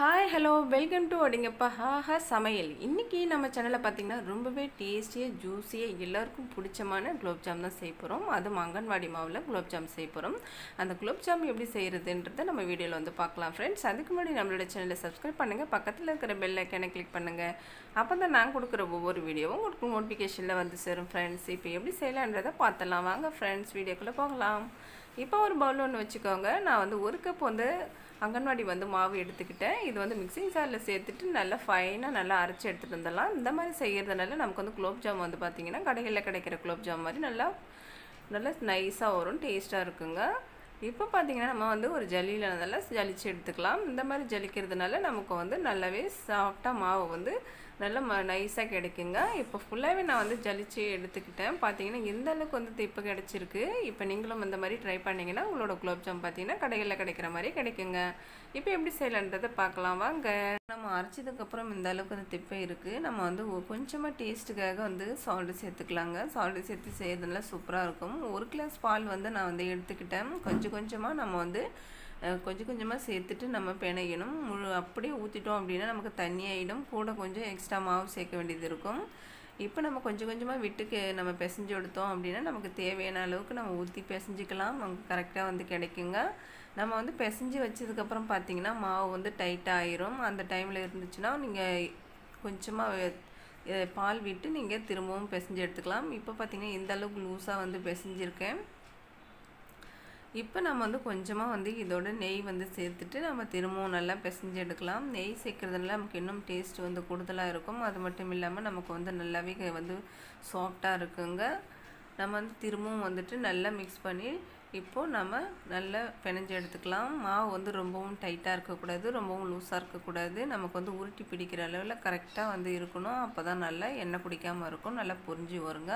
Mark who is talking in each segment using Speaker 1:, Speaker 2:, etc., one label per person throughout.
Speaker 1: Hi hello welcome to அடிங்கப்பா ஹாஹா சமையல் இன்றைக்கி நம்ம சேனலில் பார்த்தீங்கன்னா ரொம்பவே டேஸ்டியாக ஜூஸியாக எல்லாருக்கும் பிடிச்சமான குலோப்ஜாம் தான் செய்ய போகிறோம் அதுவும் அங்கன்வாடி மாவில் குலோப்ஜாம் செய்ய போகிறோம் அந்த குலோப்ஜாம் எப்படி செய்கிறதுன்றதை நம்ம வீடியோவில் வந்து பார்க்கலாம் ஃப்ரெண்ட்ஸ் அதுக்கு முன்னாடி நம்மளோட சேனலை சப்ஸ்கிரைப் பண்ணுங்கள் பக்கத்தில் இருக்கிற பெல் ஐக்கனை கிளிக் பண்ணுங்கள் அப்போ தான் நான் கொடுக்குற ஒவ்வொரு வீடியோவும் உங்களுக்கு நோட்டிஃபிகேஷனில் வந்து சேரும் ஃப்ரெண்ட்ஸ் இப்போ எப்படி செய்யலான்றதை பார்த்துலாம் வாங்க ஃப்ரெண்ட்ஸ் வீடியோக்குள்ளே போகலாம். இப்போ ஒரு பவுல் ஒன்று வச்சுக்கோங்க. நான் வந்து ஒரு கப் வந்து அங்கன்வாடி வந்து மாவு எடுத்துக்கிட்டேன். இது வந்து மிக்சிங் சாரில் சேர்த்துட்டு நல்லா ஃபைனாக நல்லா அரைச்சி எடுத்துகிட்டு வந்துடலாம். இந்த மாதிரி செய்கிறதுனால நமக்கு வந்து குலோப் ஜாம் வந்து பார்த்திங்கன்னா கடைகளில் கிடைக்கிற குலோப் ஜாம் மாதிரி நல்லா நல்லா நைஸாக வரும் டேஸ்ட்டாக இருக்குங்க. இப்போ பார்த்தீங்கன்னா நம்ம வந்து ஒரு ஜல்லியில் நல்லா ஜலிச்சு எடுத்துக்கலாம். இந்த மாதிரி ஜலிக்கிறதுனால நமக்கு வந்து நல்லாவே சாஃப்டாக மாவு வந்து நல்லா ம நைஸாக கிடைக்குங்க. இப்போ ஃபுல்லாகவே நான் வந்து ஜலிச்சு எடுத்துக்கிட்டேன். பார்த்தீங்கன்னா எந்த அளவுக்கு வந்து திப்பு கிடச்சிருக்கு இப்போ நீங்களும் இந்த மாதிரி ட்ரை பண்ணிங்கன்னா உங்களோட குலோப் ஜாம் பார்த்தீங்கன்னா கடைகளில் கிடைக்கிற மாதிரி கிடைக்குங்க. இப்போ எப்படி செய்யலான்றதை பார்க்கலாம் வாங்க. நம்ம அரைச்சதுக்கப்புறம் இந்த அளவுக்கு வந்து திப்பை இருக்குது நம்ம வந்து ஒ- கொஞ்சமாக டேஸ்ட்டுக்காக வந்து சால்ட்டு சேர்த்துக்கலாங்க. சால்ட்டு சேர்த்து செய்யறதுனால சூப்பராக இருக்கும். ஒரு கிளாஸ் பால் வந்து நான் வந்து எடுத்துக்கிட்டேன். கொஞ்சம் கொஞ்சமாக நம்ம வந்து கொஞ்சம் கொஞ்சமாக சேர்த்துட்டு நம்ம பிணையணும். முழு அப்படியே ஊற்றிட்டோம் அப்படின்னா நமக்கு தண்ணி ஆகிடும் கூட கொஞ்சம் எக்ஸ்ட்ரா மாவு சேர்க்க வேண்டியது இருக்கும். இப்போ நம்ம கொஞ்சம் கொஞ்சமாக விட்டுக்கு நம்ம பிசைஞ்சு எடுத்தோம் அப்படின்னா நமக்கு தேவையான அளவுக்கு நம்ம ஊற்றி பிசைஞ்சிக்கலாம். நமக்கு கரெக்டாக வந்து கிடைக்குங்க. நம்ம வந்து பிசைஞ்சு வச்சதுக்கப்புறம் பார்த்தீங்கன்னா மாவு வந்து டைட்டாக ஆயிரும். அந்த டைமில் இருந்துச்சுன்னா நீங்கள் கொஞ்சமாக பால் விட்டு நீங்கள் திரும்பவும் பிசைஞ்சு எடுத்துக்கலாம். இப்போ பார்த்தீங்கன்னா இந்த அளவுக்கு லூஸாக வந்து பிசைஞ்சிருக்கேன். இப்போ நம்ம வந்து கொஞ்சமாக வந்து இதோட நெய் வந்து சேர்த்துட்டு நம்ம திரும்பவும் நல்லா பிசைஞ்சு எடுக்கலாம். நெய் சேர்க்குறதுனால நமக்கு இன்னும் டேஸ்ட் வந்து கூடுதலாக இருக்கும். அது மட்டும் இல்லாமல் நமக்கு வந்து நல்லாவே வந்து சாஃப்டாக இருக்குங்க. நம்ம வந்து திரும்பவும் வந்துட்டு நல்லா மிக்ஸ் பண்ணி இப்போது நம்ம நல்லா பிணைஞ்சு எடுத்துக்கலாம். மாவு வந்து ரொம்பவும் டைட்டாக இருக்கக்கூடாது ரொம்பவும் லூஸாக இருக்கக்கூடாது. நமக்கு வந்து உருட்டி பிடிக்கிற அளவில் கரெக்டாக வந்து இருக்கணும். அப்போ தான் நல்லா எண்ணெய் பிடிக்காமல் இருக்கும் நல்லா பொறிஞ்சு வருங்க.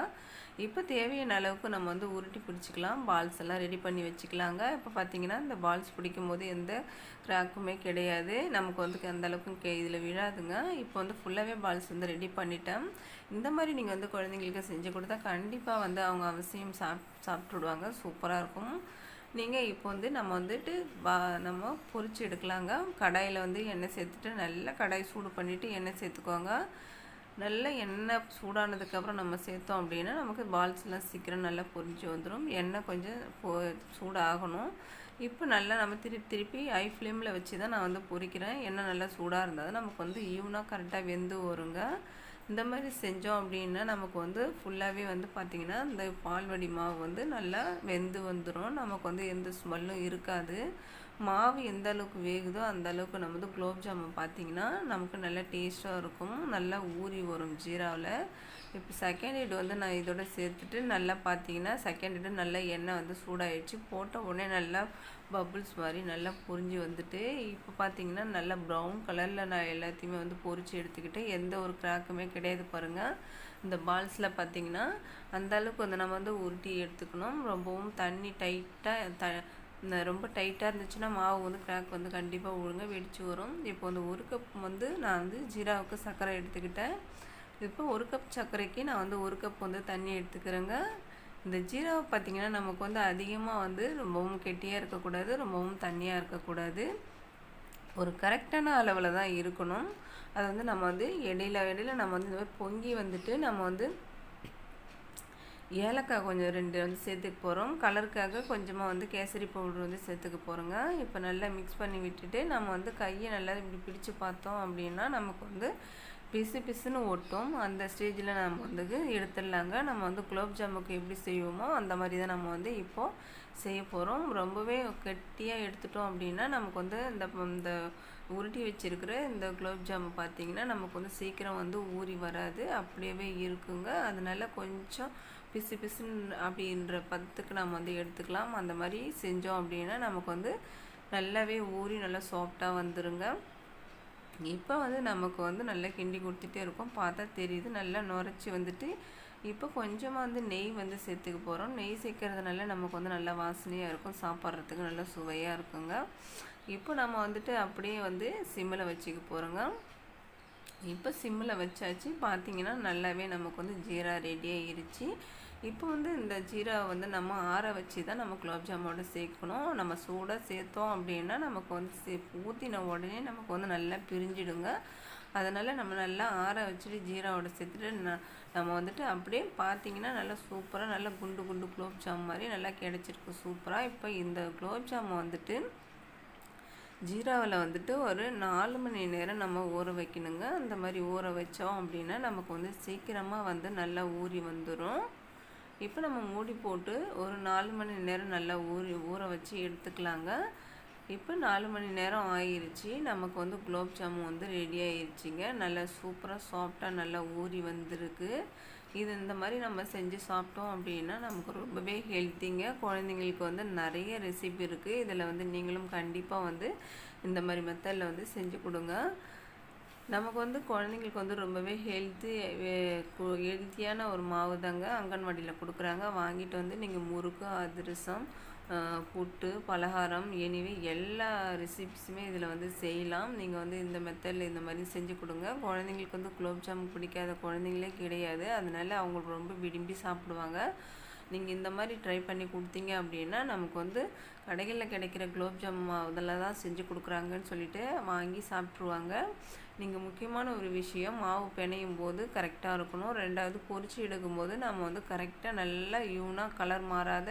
Speaker 1: இப்போ தேவையான அளவுக்கு நம்ம வந்து உருட்டி பிடிச்சிக்கலாம். பால்ஸ் எல்லாம் ரெடி பண்ணி வச்சுக்கலாங்க. இப்போ பார்த்தீங்கன்னா இந்த பால்ஸ் பிடிக்கும் போது எந்த கிராக்குமே கிடையாது. நமக்கு வந்து அந்த அளவுக்கு கே இதில் விழாதுங்க. இப்போ வந்து ஃபுல்லாகவே பால்ஸ் வந்து ரெடி பண்ணிட்டேன். இந்த மாதிரி நீங்கள் வந்து குழந்தைங்களுக்கு செஞ்சு கொடுத்தா கண்டிப்பாக வந்து அவங்க அவசியம் சாப் சாப்பிட்டுடுவாங்க. சூப்பராக இருக்கும். நீங்கள் இப்போ வந்து நம்ம வந்துட்டு வா நம்ம பொறிச்சு எடுக்கலாங்க. கடாயில் வந்து எண்ணெய் சேர்த்துட்டு நல்லா கடாய் சூடு பண்ணிவிட்டு எண்ணெய் சேர்த்துக்கோங்க. நல்லா எண்ணெய் சூடானதுக்கப்புறம் நம்ம சேர்த்தோம் அப்படின்னா நமக்கு பால்ஸ்லாம் சீக்கிரம் நல்லா பொரிஞ்சு வந்துடும் எண்ணெய் கொஞ்சம் பொ சூடாகணும். இப்போ நல்லா நம்ம திருப்பி திருப்பி ஐ ஃப்ளேமில் வச்சு தான் நான் வந்து பொரிக்கிறேன். எண்ணெய் நல்லா சூடாக இருந்தால் தான் நமக்கு வந்து ஈவனாக கரெக்டாக வெந்து வருங்க. இந்த மாதிரி செஞ்சோம் அப்படின்னா நமக்கு வந்து ஃபுல்லாகவே வந்து பார்த்திங்கன்னா இந்த பால்வடி மாவு வந்து நல்லா வெந்து வந்துடும் நமக்கு வந்து எந்த ஸ்மெல்லும் இருக்காது. மாவு எந்த அளவுக்கு வேகுதோ அந்த அளவுக்கு நம்ம வந்து குலோப் ஜாமுன் பார்த்தீங்கன்னா நமக்கு நல்லா டேஸ்ட்டாக இருக்கும். நல்லா ஊறி வரும் ஜீராவில் இப்போ செகண்ட் ஹீட் வந்து நான் இதோட சேர்த்துட்டு நல்லா பார்த்தீங்கன்னா செகண்ட் எய்டு நல்லா எண்ணெய் வந்து சூடாயிடுச்சு. போட்ட உடனே நல்லா பபுள்ஸ் மாதிரி நல்லா பொரிஞ்சு வந்துட்டு இப்போ பார்த்தீங்கன்னா நல்லா ப்ரௌன் கலரில் நான் எல்லாத்தையுமே வந்து பொரிச்சு எடுத்துக்கிட்டு எந்த ஒரு கிராக்குமே கிடையாது பாருங்கள் இந்த பால்ஸில் பார்த்தீங்கன்னா அந்த அளவுக்கு வந்து நம்ம வந்து உருட்டி எடுத்துக்கணும். ரொம்பவும் தண்ணி டைட்டாக த இந்த ரொம்ப டைட்டாக இருந்துச்சுன்னா மாவு வந்து கிராக் வந்து கண்டிப்பாக ஒழுங்காக வெடிச்சு வரும். இப்போ வந்து ஒரு கப் வந்து நான் வந்து ஜீராவுக்கு சர்க்கரை எடுத்துக்கிட்டேன். இப்போ ஒரு கப் சர்க்கரைக்கு நான் வந்து ஒரு கப் வந்து தண்ணி எடுத்துக்கிறேங்க. இந்த ஜீராவை பார்த்திங்கன்னா நமக்கு வந்து அதிகமாக வந்து ரொம்பவும் கெட்டியாக இருக்கக்கூடாது ரொம்பவும் தண்ணியாக இருக்கக்கூடாது. ஒரு கரெக்டான அளவில் தான் இருக்கணும். அது வந்து நம்ம வந்து இடையில இடையில நம்ம வந்து இந்த மாதிரி பொங்கி வந்துட்டு நம்ம வந்து ஏலக்காய் கொஞ்சம் ரெண்டு வந்து சேர்த்துக்க போகிறோம் கலருக்காக கொஞ்சமாக வந்து கேசரி பவுடர் வந்து சேர்த்துக்க போகிறோங்க இப்போ நல்லா மிக்ஸ் பண்ணி விட்டுட்டு நம்ம வந்து கையை நல்லா இப்படி பிடிச்சு பார்த்தோம் அப்படின்னா நமக்கு வந்து பிசு பிசுன்னு ஒட்டும். அந்த ஸ்டேஜில் நம்ம வந்து எடுத்துடலாங்க. நம்ம வந்து குலோப் ஜாமுக்கு எப்படி செய்வோமோ அந்த மாதிரி தான் நம்ம வந்து இப்போது செய்ய போகிறோம் ரொம்பவே கெட்டியாக எடுத்துட்டோம் அப்படின்னா நமக்கு வந்து இந்த இந்த உருட்டி வச்சுருக்கிற இந்த குலோப் ஜாம் பார்த்தீங்கன்னா நமக்கு வந்து சீக்கிரம் வந்து ஊறி வராது அப்படியே இருக்குங்க. அதனால கொஞ்சம் பிசு பிசுன்னு அப்படின்ற பதத்துக்கு நம்ம வந்து எடுத்துக்கலாம். அந்த மாதிரி செஞ்சோம் அப்படின்னா நமக்கு வந்து நல்லாவே ஊறி நல்லா சாஃப்டாக வந்துருங்க. இப்போ வந்து நமக்கு வந்து நல்லா கிண்டி கொடுத்துட்டே இருக்கோம். பார்த்தா தெரியுது நல்லா நுரைச்சி வந்துட்டு. இப்போ கொஞ்சமாக வந்து நெய் வந்து சேர்த்துக்க போகிறோம் நெய் சேர்க்கறதுனால நமக்கு வந்து நல்லா வாசனையாக இருக்கும். சாப்பிட்றதுக்கு நல்லா சுவையாக இருக்குங்க. இப்போ நம்ம வந்துட்டு அப்படியே வந்து சிம்மில் வச்சுக்க போகிறோங்க இப்போ சிம்மில் வச்சாச்சு. பார்த்தீங்கன்னா நல்லாவே நமக்கு வந்து ஜீரா ரெடியாக ஆயிருச்சு. இப்போ வந்து இந்த ஜீராவை வந்து நம்ம ஆற வச்சு தான் நம்ம குலோப் ஜாமோட சேர்க்கணும். நம்ம சூடாக சேர்த்தோம் அப்படின்னா நமக்கு வந்து சே ஊற்றின உடனே நமக்கு வந்து நல்லா பிரிஞ்சிடுங்க. அதனால் நம்ம நல்லா ஆற வச்சுட்டு ஜீராவோட சேர்த்துட்டு ந நம்ம வந்துட்டு அப்படியே பார்த்தீங்கன்னா நல்லா சூப்பராக நல்லா குண்டு குண்டு குலோப் ஜாம் மாதிரி நல்லா கிடச்சிருக்கு. சூப்பராக இப்போ இந்த குலோப் ஜாம் வந்துட்டு ஜீராவில் வந்துட்டு ஒரு நாலு மணி நேரம் நம்ம ஊற வைக்கணுங்க. அந்த மாதிரி ஊற வச்சோம் அப்படின்னா நமக்கு வந்து சீக்கிரமாக வந்து நல்லா ஊறி வந்துடும் இப்போ நம்ம மூடி போட்டு ஒரு நாலு மணி நேரம் நல்லா ஊறி ஊற வச்சு எடுத்துக்கலாங்க. இப்போ நாலு மணி நேரம் ஆயிடுச்சு நமக்கு வந்து குலோப் ஜாமுன் வந்து ரெடி ஆயிடுச்சிங்க நல்லா சூப்பராக சாஃப்டாக நல்லா ஊறி வந்திருக்கு. இது இந்த மாதிரி நம்ம செஞ்சு சாப்பிட்டோம் அப்படின்னா நமக்கு ரொம்பவே ஹெல்த்திங்க குழந்தைங்களுக்கு வந்து நிறைய ரெசிபி இருக்குது இதில் வந்து நீங்களும் கண்டிப்பாக வந்து இந்த மாதிரி மெத்தடில் வந்து செஞ்சு கொடுங்க. நமக்கு வந்து குழந்தைங்களுக்கு வந்து ரொம்பவே ஹெல்த்தி ஹெல்த்தியான ஒரு மாவு தாங்க அங்கன்வாடியில் கொடுக்குறாங்க. வாங்கிட்டு வந்து நீங்கள் முறுக்கு அதிரசம் புட்டு பலகாரம் எனிவே எல்லா ரெசிபிஸுமே இதில் வந்து செய்யலாம். நீங்கள் வந்து இந்த மெத்தடில் இந்த மாதிரி செஞ்சு கொடுங்க. குழந்தைங்களுக்கு வந்து குலோப்ஜாம் பிடிக்காத குழந்தைங்களே கிடையாது. அதனால அவங்களுக்கு ரொம்ப விரும்பி சாப்பிடுவாங்க. நீங்கள் இந்த மாதிரி ட்ரை பண்ணி கொடுத்தீங்க அப்படின்னா நமக்கு வந்து கடைகளில் கிடைக்கிற குலோப் ஜாமுன் அதில் தான் செஞ்சு கொடுக்குறாங்கன்னு சொல்லிட்டு வாங்கி சாப்பிட்ருவாங்க நீங்கள் முக்கியமான ஒரு விஷயம் மாவு பிணையும் போது கரெக்டாக இருக்கணும். ரெண்டாவது பொறிச்சு எடுக்கும்போது நம்ம வந்து கரெக்டாக நல்லா யூனாக கலர் மாறாத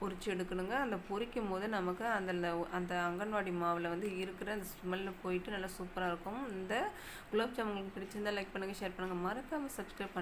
Speaker 1: பொறிச்சு எடுக்கணுங்க. அந்த பொரிக்கும் போது நமக்கு அந்த அந்த அங்கன்வாடி மாவில் வந்து இருக்கிற அந்த ஸ்மெல்லில் போயிட்டு நல்லா சூப்பராக இருக்கும். இந்த குலோப் ஜாமுன் உங்களுக்கு பிடிச்சிருந்தா லைக் பண்ணுங்கள் ஷேர் பண்ணுங்கள் மறக்காமல் சப்ஸ்கிரைப் பண்ணுங்கள்